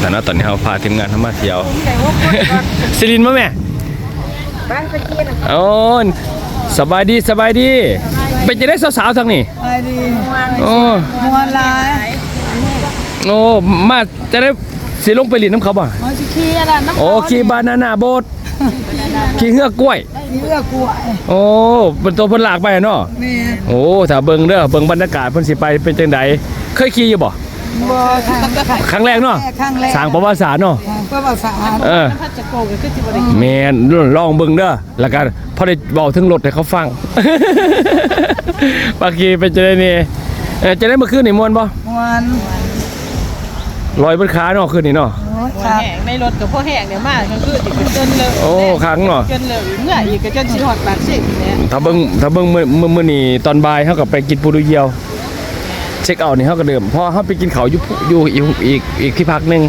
แต่เนาะตอนนี้เราพาทีมงานเข้ามาเที่ยวสิรินมาแม่บ้านไปเที่ยวโอ้ยสบายดีสบายดี เป็นจะได้สาวๆทางนี้ไปดีโอ้มวนหลายโอ้มาจะได้สิลงไปเลินน้ำเขาบ่มันสิขี้อะไรน้ำโอ้ขี่บานาน่าโบ๊ทขี่เหือกกล้วยเลือกกล้วย โอ้เป็นตัวเพิ่นลากไปเนาะแม่โอ้ถ้าเบิ่งเด้อเบิ่งบรรยากาศเพิ่นสิไปเป็นจังไดเคยขี่อยู่บ่ บ่ค่ะครั้งแรกเนาะครั้งแรกสร้างประวัติศาสตร์เนาะเพื่อภาษาเออแม่นลองเบิ่งเด้อแล้วก็พอได้เว้าถึงรถให้เขาฟังบางทีเป็นจะได้นี่เอ่อจะได้เมื่อคืนนี่ม่วนบ่มวนลอยบนขาเนาะคืนนี่เนาะโอ้ยครับแห้งในรถกับพวกแห้งเนี่ยมากก็คือติดจนเลยโอ้ครั้งเนาะจนเลยเมื่ออีกก็จนชิฮอดปากเสียงเนี่ยถ้าเบิ่งถ้าเบิ่งมื้อมื้อมื้อนี้ตอนบ่ายเฮาก็ไปกินปูดูเยียว เช็คเอาท์นี่เขาก็เดิมพอเขาไปกินเขาวอยู่ผู้อยู่อีกอีกอีกที่พักหนึ่ง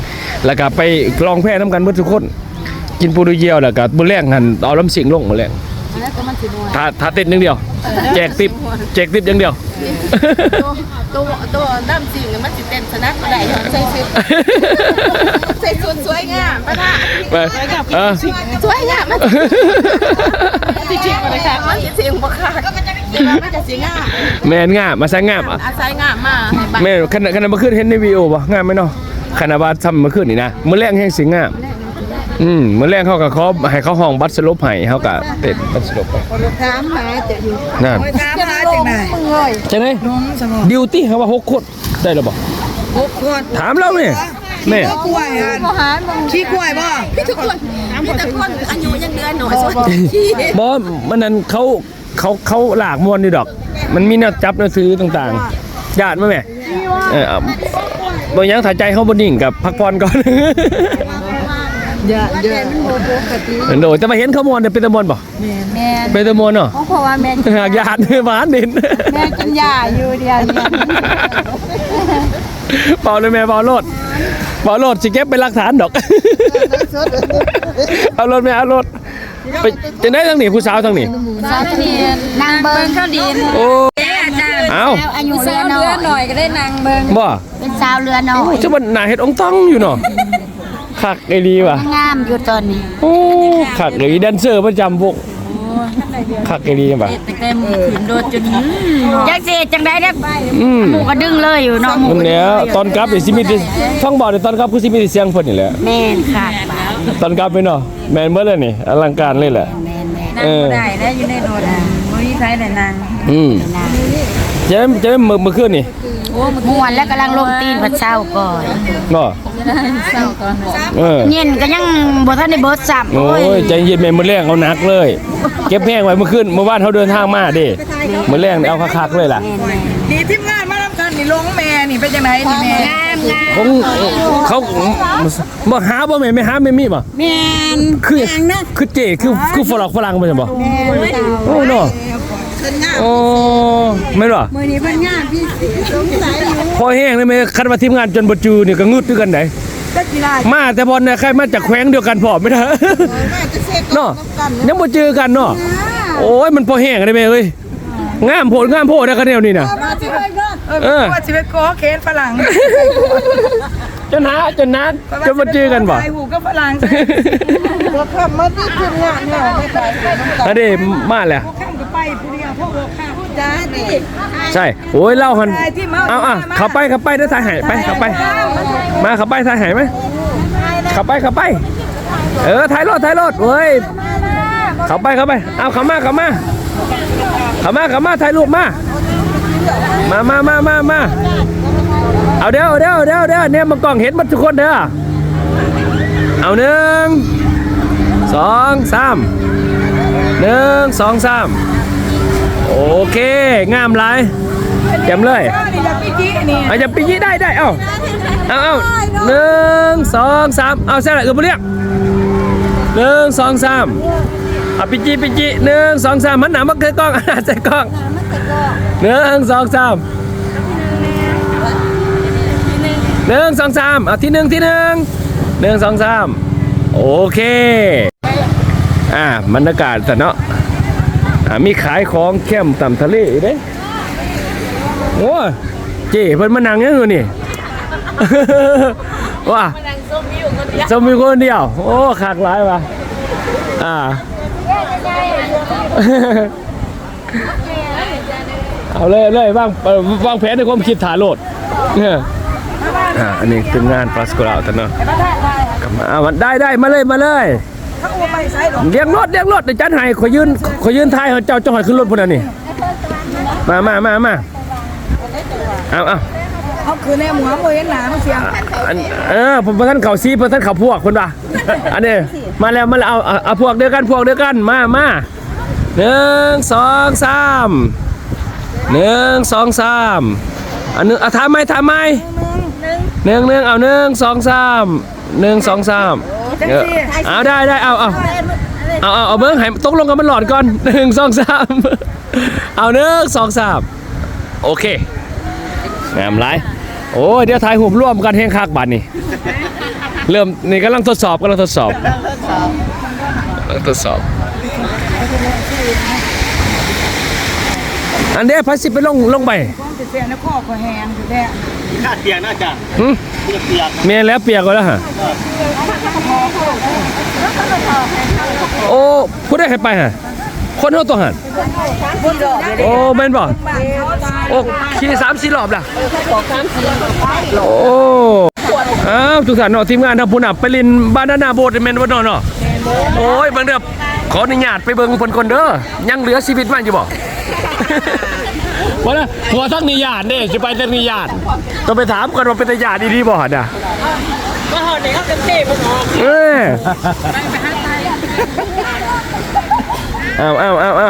แล้วก็ไปลองแพน้ำกันเบิดทุกคน กินปูดูเยียวแล้วก็บุญแรงหันเอาลำสิงลงมื้อแรง ถ้าถ้าติดอย่างเดียว แจกติปแจกติปอย่างเดียว ตัวตัวน้ำจริงมันสิเต้นชนะก็ได้ใส่ชุดใส่ชุดสวยงามปะนะไปเออสวยงามมันจริงๆเลยค่ะมันสิเสียงบ่ค่ะก็มันจะมันจะเสียงงามแม่นงามมาซะงามอะอาศัยงามมาให้บ้านแม่ขนาดขนาดเมื่อคืนเห็นในวีดีโอบ่งามไหมเนาะขนาดว่าทำเมื่อคืนนี่นะมื้อแรงแห่งสิงาม อืมมื้อแรงเขาก็ขอให้เขาห้องบัตรสลบให้เขาก็เต็ดบัตรสลบไปถามหาจะอยู่นั่นไปถามหาจังไหนจังได๋น้องสมองดิวตี้เขาว่า6คนได้แล้วบ่หกคนถามแล้วแม่แม่ขี้กล้วยอะขี้กล้วยบ่พี่ทุกคนมีแต่คนอายุยังเดือนหน่อยส่วนขี้บ่มันนั้นเขาเขาเขาหลากมวนนี่ดอก มันมีแนวจับแนวซื้อต่างๆญาติมาแม่เออเอาบ่ยังถ่ายใจเขาบ่นิ่งกับพักผ่อนก่อน อย่าอย่าโดยแต่มาเห็นเขามวนเนี่ยเป็นตะมวนบ่แม่เป็นตะมวนเนาะเพราะว่าแม่หากญาติหวานดินแม่กินยาอยู่เดียวเนี่ยเปล่าเลยแม่เปล่าโลดเปล่าโลดสิเก็บเป็นหลักฐานดอกเอารถแม่เอารถไปจะได้ทั้งนี้ผู้สาวทั้งนี้สาวเนียนนางเบิงข้าวดินโอ้เอาอายุเรือน้อยหน่อยก็ได้นางเบิงบ่เป็นสาวเรือน้อยจะมันหนาเฮ็ดองต้องอยู่เนาะ คักไอ้ดีว่ะงามอยู่ตอนนี้โอ้คักไอ้แดนเซอร์ประจำพวกคักไอ้ดีว่ะเต็มขืนโดดจนจักเสียจังได้ได้อืมหมูก็ดึงเลยอยู่เนาะหมูมันเนี้ยตอนกลับนี่สิมีแต่ฟังบ่ได้ตอนกลับคือสิมีแต่เสียงเพิ่นนี่แหละแม่นค่ะตอนกลับไปเนาะแม่นเบิดเลยนี่อลังการเลยแหละแม่นแม่นเออได้แล้วอยู่ในรถบ่มีใครได้นางอืมจะได้จะได้มื้อมื้อคืนนี่ ม่วนแล้วกำลังลงตีนพัดเช้าก่อนเนาะเออเย็นก็ยังบ่ทันได้เบิดซ้ำโอ้ยใจเย็นแม่มื้อแรงเอาหนักเลย เก็บแพงไว้เมื่อคืนเมื่อวานเขาเดินทางมาเด้มื้อแรงนี่เอาคักๆเลยล่ะนี่ทีมงานมาทำกันนี่ลงแม่นี่เป็นจังไดนี่แม่งามงามผมเขาบ่หาบ่แม่ไม่หาไม่มีบ่แม่นคือคือเจคือคือฝรั่งฝรั่งบ่ใช่บ่โอ้เนาะ โอ้แม่นบ่มื้อนี้เพิ่นงามพี่สงสัยอยู่พอแห้งเลยแม่คันว่าทีมงานจนบ่จือนี่ก็งึดคือกันไดจักสิได้มาแต่พอเนี่ยใครมาจากแขวงเดียวกันพอไม่ได้เนาะยังบ่เจอกันเนาะโอ้ยมันพอแห้งได้แม่เอ้ยงามโพดงามโพดนะกันแนวนี้น่ะมาสิไปก็เออว่าสิไปขอเคนฝรั่งจนหาจนนัดจนมาเจอกันบ่ไปหูก็ฝรั่งบ่ขับมาที่ทีมงานเนี่ยไม่ไปไปน้ำตาอันนี้มาแล้วข้ามก็ ไปผู้เดียวพวกบ่ข้ามจ้าดิใช่โอ้ยเล่าหันเอาอะขับไปขับไปได้ทายหายไปขับไป มาขับไปทายหายไหมขับไปขับไป เออถ่ายรถถ่ายรถเว้ยขับไปขับไป เอาขับมาขับมาขับมาขับมาถ่ายรูปมามามามามามาเอาเดี๋ยวเดี๋ยวเดี๋ยวเดี๋ยวเนี่ยมากล้องเห็นหมดทุกคนเด้อเอาหนึ่งสองสามหนึ่งสองสาม โอเค งามหลายแจ่มเลยนี่อยากพี่จี้นี่อาจจะปีนี้ได้ได้เอ้าเอาเอาหนึ่งสองสามเอาเส้นอะไรอื่นมาเรียกหนึ่งสองสามเอาปีจีปีจีหนึ่งสองสามมันหนามาเคยกล้องอะใส่กล้องหนึ่งสองสามหนึ่งสองสามเอาที่หนึ่งที่หนึ่งหนึ่งสองสามโอเค อ่าบรรยากาศแต่เนาะอ่า มีขายของแคมป์ต่ำทะเลอีกเด้โอ้ยเจ๊เพิ่นมานั่งยังอยู่นี่ว่ามานั่งส้มอยู่คนเดียวจะมีคนเดียว โอ้ขากหลายว่ะอ่าเอาเลยเลยวางเอ่อวางแผนในความคิดฐานโหลดเนี่ยอ่าอันนี้ทีมงานปลาสกุลาตันเนาะกลับมาอ่ามันได้ได้มาเลยมาเลย เลี้ยงรถเลี้ยงรถเดี๋ยวจันให้ขอยืนขอยืนท้ายให้เจ้าจ้องให้ขึ้นรถพุ่นน่ะนี่มามามามาเอาเอาเขาคือในหมูโมเห็นหนามันเสียงอันเออผมท่านเขาซีผมท่านเขาพวกคนป่ะอันนี้มาแล้วมาแล้วเอาเอาเอาพวกเดียวกันพวกเดียวกันมามาหนึ่งสองสามหนึ่งสองสามอันนึงเอาทำไหมทำไหม หนึ่งหนึ่งเอาหนึ่งสองสามหนึ่งสองสามเออเอาได้ได้เอาเอาเอาเอาเอาเบิ้งให้ตกลงกันมันหลอดก่อนหนึ่งสองสามเอาหนึ่งสองสามโอเคงามไรโอ้ยเดี๋ยวถ่ายหูปร่วมกันแห้งคักบัดนี่เริ่มนี่กำลังทดสอบกำลังทดสอบกำลังทดสอบ อันเดียวพัสิไปลงลงไปความเสียงในข้อก็แหงอยู่แท้ น่าเตียงน่าจะหึเปียกเปียกเมียแล้วเปียกก็แล้วฮะโอ้พูดได้ใครไปฮะคนเท่าตัวหันโอ้แม่นบ่โอ้ขี่สามสี่รอบล่ะโอ้อ้าวทุกท่านเนาะทีมงานทำผู้นับไปลินบานานาโบดแม่นบ่เนาะเนาะโอ้ยเบิ่งเด้อขออนุญาตไปเบิ่งเพิ่นคนเด้อยังเหลือชีวิตมันอยู่บ่ ว่าละหัวทักนิยานเด้จะไปทักนิยานต้องไปถามกันว่าเป็นตาญาติดีๆบ่หั่นน่ะก็เฮานี่เขาเป็นเทพบ่เออเอาเอาเอาเอา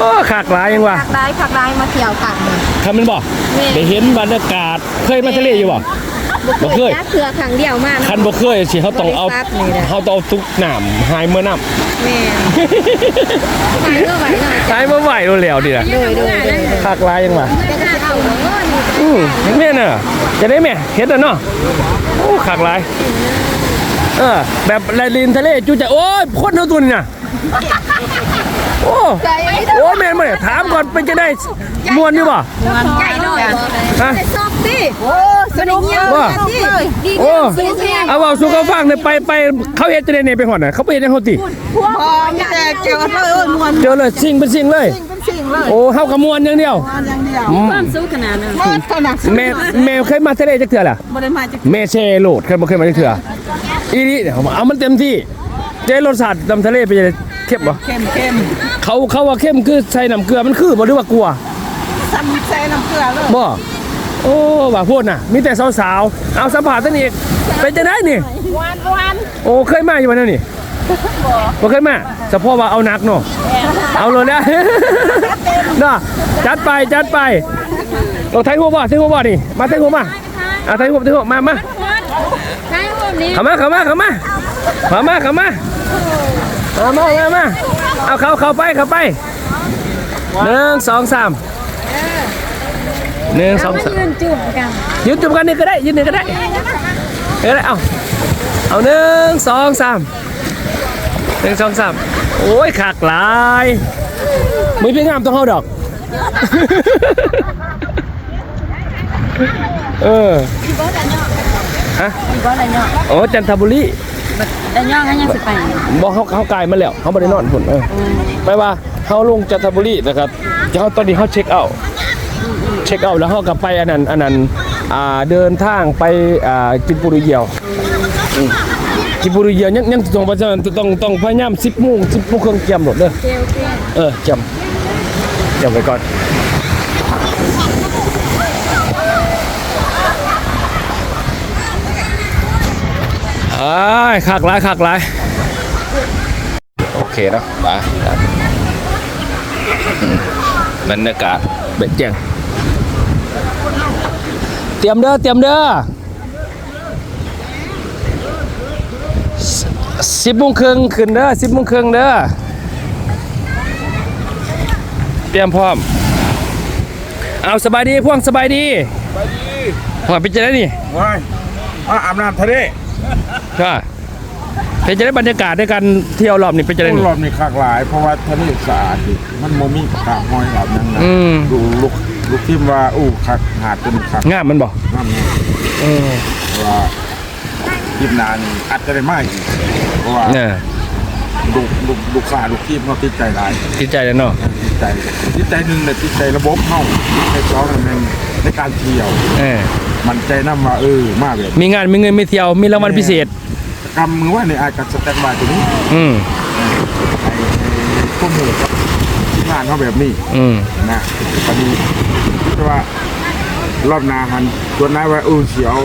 โอ้ขากหลายยังวะผักได้ผักได้มาเที่ยวค่ะทำมันบอกได้เห็นบรรยากาศเคยมาทะเลอยู่บ่ บ่เคยเถื่อครั้งเดียวมากคันบ่เคยสิเขาต้องเอาบ่ได้ซับนี่แหละเขาต้องเอาทุกน้ำหายเมื่อน้ำแม่ขายเมื่อไหร่หน่อยหายเมื่อไหวเร็วๆดิล่ะโดยโดยโดยขากหลายยังวะจะเอาเงินอืมแม่น่ะจะได้แม่เห็ดอะเนาะโอ้ขากหลายเออแบบไรลินทะเลจูจะโอ้ยคนเท่าตัวนี่น่ะ โอ้โอ้แม่นมาเนี่ยถามก่อนเป็นจะได้มวนอยู่บ่ใหญ่หน่อยฮะซอกดิโอ้สนุกเยอะว่าดีโอ้ซื้อแพงเอาเอาสู่เขาฟังเนี่ยไปไปเขาเฮ็ดจะได้เนี่ยไปหอดน่ะเขาไปเฮ็ดให้เขาติพอมีแต่เกี่ยวกับเอ้ยมวนเจอเลยสิ่งเป็นสิ่งเลยเป็นสิ่งเลยโอ้เฮากับมวนอย่างเดียวอย่างเดียวอืมสู้ขนาดนั้นเมื่อขนาดแม่แม่เคยมาทะเลจักเทื่อล่ะบริมาจะแม่เชโลดเคยบ่เคยมาจักเทื่ออีนี่เนี่ยเอามันเต็มที่เจรสชาติดำทะเลเป็นจังได เข้มบ่เข้มเข้มเขาเขาว่าเข้มคือใส่น้ำเกลือมันคือบ่หรือว่ากลัวซ้ำใส่น้ำเกลือเลยบ่โอ้ว่าพูดน่ะ มีแต่สาวๆเอาสัมผัสตั้งอีกเป็นจังไดนี่วันวันโอ้เคยมาอยู่วันนั้นนี่บ่เคยมาเฉพาะว่าเอาหนักเนาะเอาเลยนะเนาะจัดไปจัดไปลองไทยหัวบ่ไทยหัวบ่นี่มาไทยหัวมาอะไทยหัวไทยหัวมามาใช่ผมนี้เข้ามาเข้ามาเข้ามาเข้ามาเข้ามา เข้ามาเข้ามาเอาเข้าเข้าไปเข้าไปหนึ่งสองสามหนึ่งสองสามยืนจุ่มกันยืนจุ่มกันนี่ก็ได้ยืนนี่ก็ได้เอ้ยเอาเอาหนึ่งสองสามหนึ่งสองสามโอ้ยขากหลายมือพี่งามต้องเข้าดอก เออฮะโอ้จันทบุรี แต่ย่องยังสิไปบอกเขาเขากายมาแล้วเขาไม่ได้นอนผลเออไม่ว่าเขาลงจันทบุรีนะครับเขาตอนนี้เขาเช็คเอาท์เช็คเอาท์แล้วเขากลับไปอันนั้นอันนั้นอ่าเดินทางไปอ่าจิปุริเยียวอืมจิปุริเยียวยังยังต้องไปต้องต้องพยายามสิบโมงสิบโมงครึ่งเกียมหมดเลยเออเกียมเกียมไปก่อน อ้ายขากหลายขากหลายโอเคเนาะไปครับอืมบรรยากาศเบ็ดแจ้งเตรียมเด้อเตรียมเด้อสิบโมงครึ่งขึ้นเด้อสิบโมงครึ่งเด้อเตรียมพร้อม เอาสบายดีพวงสบายดีพอเป็นจะได้นี่ว้ายมาอาบน้ำทะเล ก็เป็นจะได้บรรยากาศในการเที่ยวรอบนี้เป็นจะได้นี่ รอบนี้คักหลาย เพราะว่าทะเลสะอาดดิมันโมมีปากหอยแบบนั้นนะอืม ดูลูกลูกทิมว่าอู้คักหาดเป็นคักงามมันบอกน้ำนี่อืมเพราะว่าทีมนานอัดจะได้มากอีกเพราะว่าเนี่ย ลูกลูกลูกค้าลูกทีมเขาติดใจหลายติดใจแล้วเนาะติดใจติดใจหนึ่งเลยติดใจระบบเข้าในสองนั่นเองในการเที่ยวเออมันใจน้ำว่าเออมากเลยมีงานมีเงินมีเที่ยวมีรางวัลพิเศษกำมือว่าในอายกับสแตนบายตัวนี้ อืมให้ข้อมูลกับทีมงานเขาแบบนี้ อืมนะตอนนี้แต่ว่า รอบหนาหันตัวนายว่าเออเสียว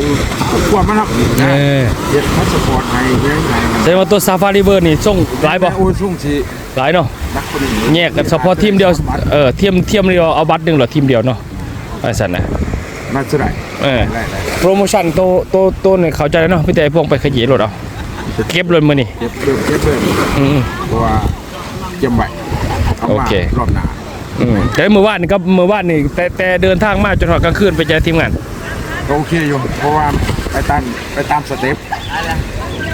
ควบมันครับเอนะอเฮ็ดพาสปอร์ตให้ยังไงแสดงว่าตัวซาฟารีเบอร์นี่ส่งหลายบ่โอ้ยสุ่งสิหลายเนาะนักคนนี้แยกกันเฉพาะทีมเดียวเออทีมทีมเดียวเอาบัตรหนึงเหรอทีมเดียวเนาะไอ้สันนะน่าจะได้เออได้ได้โปรโมชั่นโตโตโตเนี่ยเข้าใจแล้วเนาะพี่แต่พวกไปขยี้รถเอาเก็บรถมื้อนี่เก็บเริ่มเก็บเริ่มอืมเพราะว่าเก็บไว้เอาโอมาเค รอบหน้า อืมแต่เมื่อวานนี่ก็เมื่อวานนี่แต่แต่เดินทางมาจนถึงกลางคืนไปเจอทีมงาน ก็โอเคอยู่เพราะว่าไปตามไปตามสเต็ป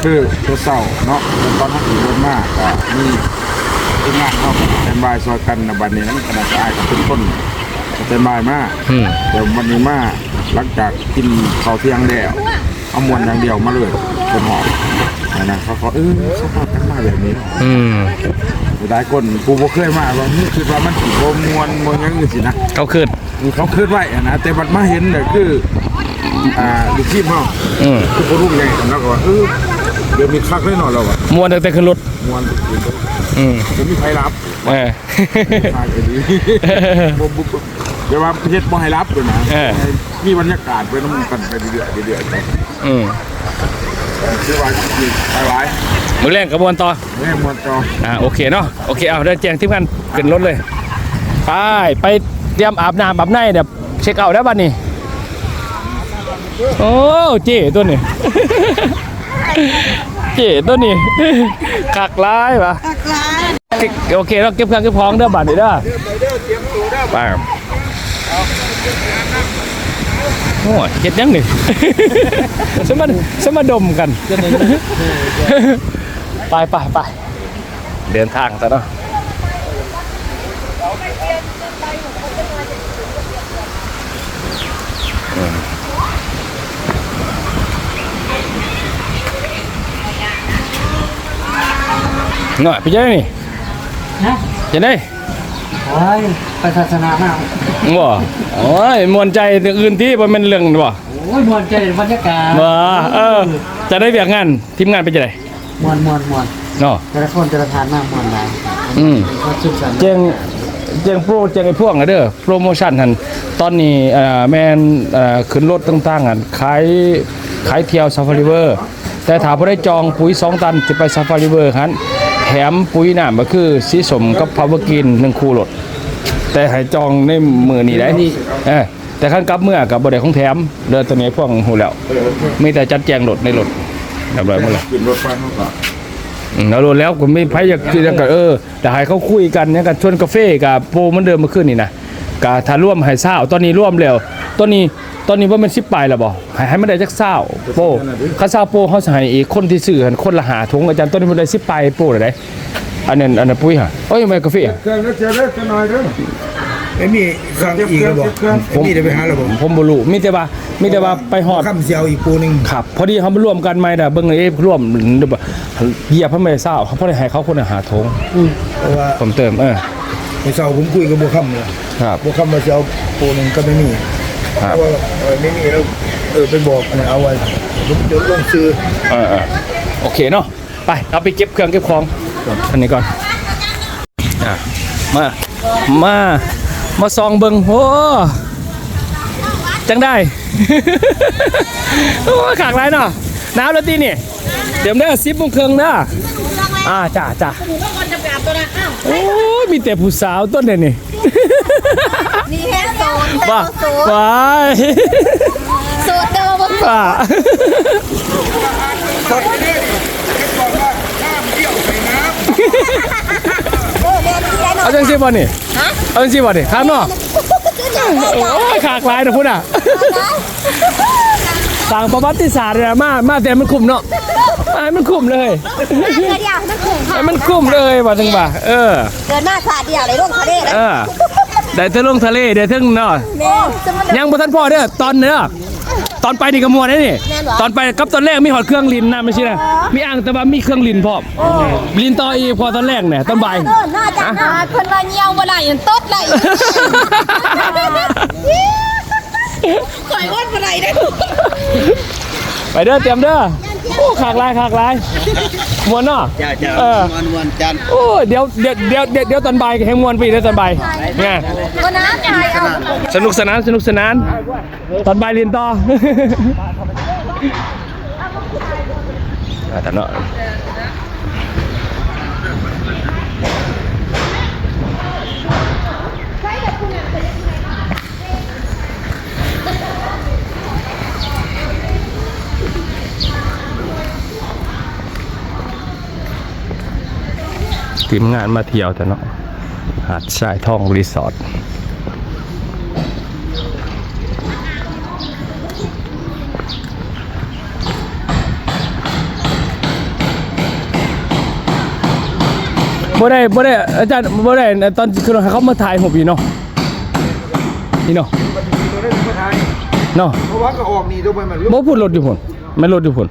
คือตัวเสาเนาะแล้วตอนนั้นขี่รถมากก็มีทีมงานเขาสแตนบายซอยกันนะบัดนี้นั้นขนาดอายกับเป็นคนสแตนบายมากอืม เดี๋ยววันนี้มาหลังจากกินข้าวเที่ยงแล้วเอามวนอย่างเดียวมาเลยคนหอม นะนะเขาก็เออเขาพากันมาแบบนี้เนาะอืมหลายคนกูบ่เคยมาว่านี่คือว่ามันสิบ่มวนมวนหยังอื่นสินะเขาคืนเขาคิดไว้อะนะแต่บัดมาเห็นเนี่ยคืออ่าลูกทีมเฮาอืมคือบ่รู้ไงกันแล้วก็ว่าเออเดี๋ยวมีคักแน่นอนแล้วอะมวนตั้งแต่ขึ้นรถมวนอืมจะมีใครรับเออทางจะดีบ่บ่บ่เดี๋ยวว่าเฮ็ดบ่ให้รับด้วยนะเออให้มีบรรยากาศไปนํกันไปเรื่อยๆเรื่อยๆไปอืม คือว่าสิไปหลายมือแรงกระบวนต่อแม่มวนจออ่าโอเคเนาะโอเคเอาเดินแจ้งทีมงานขึ้นรถเลยไปไปเตรียมอาบน้ำอาบในเดี๋ยวเช็คเอาท์ได้บ้านนี่โอ้เจ๊ตัวนี้ เจ๊ตัวนี้คักร้ายปะโอเคเราเก็บเครื่องเก็บของเด้อบัตรนี่เด้อไป โอ้ยเฮ็ดยังนี่สมาสมาดมกันไปไปไปเดินทางซะเนาะอืมหน่อยไปเจอนี่ฮะจะได้โอ้ยไปศาสนามาก บ่โอ้ยมวนใจเรื่องอื่นที่บ่แม่นเรื่องบ่โอ้ยมวนใจบรรยากาศบ่เออ จะได้เวียกงานทีมงานเป็นจังได๋มวนมวนมวนเนาะแต่ละคนแต่ละทานมากมวนหลายอืมก็สุขสันต์เจงเจงโปรเจงไอ้พวกอะเด้อโปรโมชั่นหันตอนนี้เอ่อแมนเอ่อขึ้นรถต่างๆหันขายขายเที่ยวซาฟารีเวอร์แต่ถ้าบ่ได้จองปุ๋ย 2 ตันจะไปซาฟารีเวอร์หันแถมปุ๋ยน้ำก็คือสีสมกับพาวเวอร์กิน1คู่รถ แต่ให้จองในมือนี้ได้เออแต่คันกลับเมื่อกับบ่ได้ของแถมเดินตัวนี้พวกหูแล้วมีแต่จัดแจงรถในรถเรียบร้อยหมดแล้วขึ้นรถไฟเฮาก็อืมแล้วรวมแล้วผมไม่ไพ่อยากคือกันเออแต่ให้เขาคุยกันเนี่ยกันชวนกาแฟกับโปรเหมันเดิมเมื่อคืนนี่นะกาถ้าร่วมให้เศร้าตอนนี้ร่วมแล้วตอนนี้ตอนนี้ว่ามันสิบปลายแล้วบ่ให้ให้มันได้จักเศร้าโปรข้าเศร้าโปรเขาจะให้อีกคนที่ซื้อหันคนละหาถุงอาจารย์ตอนนี้มันได้สิบปลายโปรเลยได้ อันนั้นอันนั้นปุ้ยฮะโอ้ยไม่กาแฟอะเครื่องก็เจอได้กันหน่อยเด้อไม่มีสั่งอีกแล้วบอกไม่มีได้ไปหาแล้วบอกผมบ่รู้มีแต่ว่ามีแต่ว่าไปฮอดข้ามเสียวอีกปูหนึงครับ พอดีเขามารวมกันใหม่น่ะเบิ่งเอ้ร่วมเดี๋ยวบ่เหยียบให้ไม่ได้เศร้าเขาพอได้ให้เขาคนละหาถุงเพราะว่าผมเติมเออในเสาผมคุยกับบัวค่ำเลยครับบัวค่ำมาเสียวปูหนึงก็ไม่มีครัเพบราะว่าเออไม่มีแล้วเออไปบอกเนี่ยเอาไว้ผมจะลงซื้อเออเออโอเคเนาะไปเราไปเก็บเครื่องเก็บของ อันนี้ก่อนอะมา มา มาซองเบิงโอ้จังได้ โอ้ขากไรเนาะหนาวแล้วตีนี่ เดี๋ยวเด้อสิบโมงครึ่งเด้ออ่าจ้าจ้าโอ้ยมีแต่ผู้สาวต้นเนี่ยนี่นี่แค่โซนว้าโซนว้ายโซนเดิมว้า โอ้แม่ที่ได้หน่อ เอายจังสิบ่นี่เอาจังสิบ่นี่ข้างนอกโอ้ยขากลายนะพุ่นอะสั่งประวัติศาสตร์เลยนะมามาแต่มันคุ้มเนาะมาให้มันคุ้มเลยเดียวเดียวมันถึงให้มันคุ้มเลยว่าถึงว่าเออเกินมาสาเดียวเลยลงทะเลเออได้เทั้งลงทะเลได้เทั้งเนาะแม่จะมันยังบ่ทันพอเด้อตอนเด้อ ตอนไปนี่ก็มวนได้นี่ตอนไปกับตอนแรกมีหอดเครื่องลินนะไม่ใช่นะมีอ่างแต่ว่ามีเครื่องลินพร้อมลินต่ออีกพอตอนแรกเนี่ยตอนบ่ายน่าจะน่าเพิ่นว่าเหี่ยวบ่ได้ยันตดได้ข่อยอ้นบ่ได้เด้อไปเด้อเตรียมเด้อโอ้ขากลายขากลาย มวนเนาะเจ้าเจ้าเออมวนมวนจันโอ้เดี๋ยวเดี๋ยวเดี๋ยวเดี๋ยวเดี๋ยวตอนบ่ายให้มวนไปอีกเด้อตอนบ่ายเนี่ยบ่นะชายเอาสนุกสนานสนุกสนาน ตอนบ่ายเรียนต่ออะแต่เนาะ ทีมงานมาเที่ยวแต่เนาะหาดทรายทองรีสอร์ทบ่ได้บ่ได้อาจารย์บ่ได้ตอนคือเขามาถ่ายผมอีเนาะนี่เนาะเนาะเพราะว่าก็ออกนี่ตัวมันมันบ่พูดรถอยู่พุ่นไม่รถอยู่พุ่น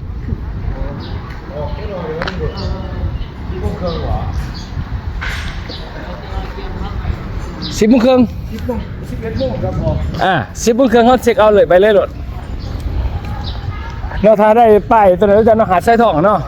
สิบโมงครึ่งอ่าสิบโมงครึ่งเขาเช็คเอาเลยไปเลยรถเนาะถ้าได้ป้ายตัวไหนจะเนาะหาดไส้ทองเนาะ